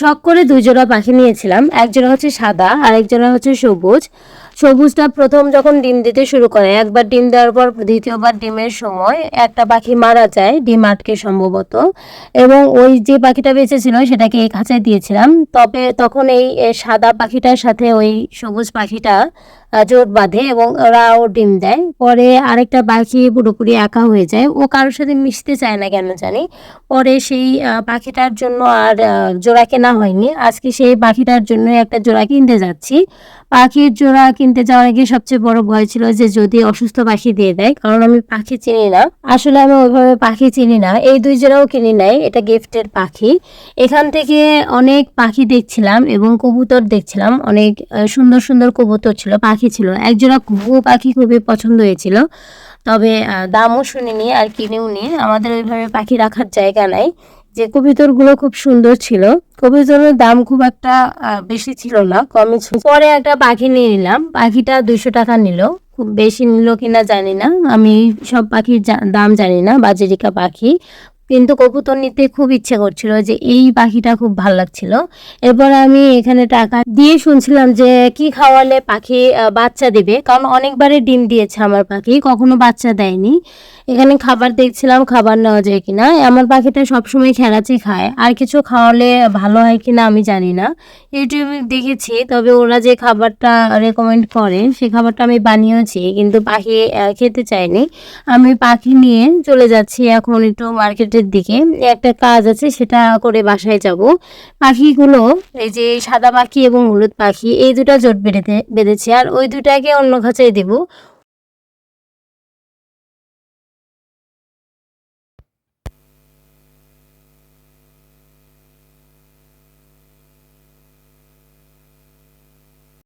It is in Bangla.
শখ করে দুই জোড়া পাখি নিয়েছিলাম। এক জোড়া হচ্ছে সাদা আর এক জোড়া হচ্ছে সবুজ। সবুজটা প্রথম যখন ডিম দিতে শুরু করে একবার ডিম দেওয়ার পর দ্বিতীয়বার ডিমের সময় একটা পাখি মারা যায় ডিম আটকে সম্ভবত। এবং ওই যে পাখিটা বেঁচে ছিল সেটাকে এই খাঁচায় দিয়েছিলাম। তবে তখন এই সাদা পাখিটার সাথে ওই সবুজ পাখিটা জোট বাঁধে এবং ওরাও ডিম দেয়। পরে আরেকটা পাখি পুরোপুরি একা হয়ে যায়। ও কারোর সাথে মিশতে চায় না কেন জানি? পরে সেই পাখিটার জন্য আর আহ, জোড়া কেনা হয়নি। আজকে সেই পাখিটার জন্য একটা জোড়া কিনতে যাচ্ছি। পাখির জোড়া কিনতে যাওয়ার আগে সবচেয়ে বড় ভয় ছিল যে যদি অসুস্থ পাখি দিয়ে দেয়, কারণ আমি পাখি চিনি না। আসলে আমি ওইভাবে পাখি চিনি না। এই দুই জোড়াও কিনি নাই, এটা গিফটের পাখি। এখান থেকে অনেক পাখি দেখছিলাম এবং কবুতর দেখছিলাম। অনেক সুন্দর সুন্দর কবুতর ছিল, পাখি ছিল। একজোড়া ঘুঘু পাখি খুবই পছন্দ হয়েছিল। তবে দামও শুনিনি আর কিনেও নি আমাদের ওইভাবে পাখি রাখার জায়গা নাই। যে কবিতরগুলো খুব সুন্দর ছিল। কবিতরের দাম খুব একটা বেশি ছিল না, কমই ছিল। পরে একটা পাখি নিয়ে নিলাম। পাখিটা দুইশো টাকা নিল। খুব বেশি নিল কিনা জানি না। আমি সব পাখির দাম জানি না, বাজারিকা পাখি। কিন্তু কবুতর নিতে খুব ইচ্ছে করছিল যে এই পাখিটা খুব ভালো লাগছিল। এরপর আমি এখানে টাকা দিয়ে শুনছিলাম যে কি খাওয়ালে পাখি বাচ্চা দেবে। কারণ অনেকবারই ডিম দিয়েছে আমার পাখি, কখনো বাচ্চা দেয়নি। এখানে খাবার দেখছিলাম, খাবার নেওয়া যায় কিনা। আমার পাখিটা সবসময় খেলাচি খায়। আর কিছু খাওয়ালে ভালো হয় কিনা আমি জানি না। ইউটিউবে দেখেছি, তবে ওরা যে খাবারটা রেকমেন্ড করে, সে খাবারটা আমি বানিয়েছি, কিন্তু পাখি খেতে চায়নি। আমি পাখি নিয়ে চলে যাচ্ছি এখন একটু মার্কেটের দিকে একটা কাজ আছে, সেটা করে বাসায় যাব। পাখিগুলো, এই যে সাদা পাখি এবং হলুদ পাখি, এই দুটা জোট বেঁধে বেঁধেছে। আর ওই দুটাকে অন্য খাঁচায় দেবো।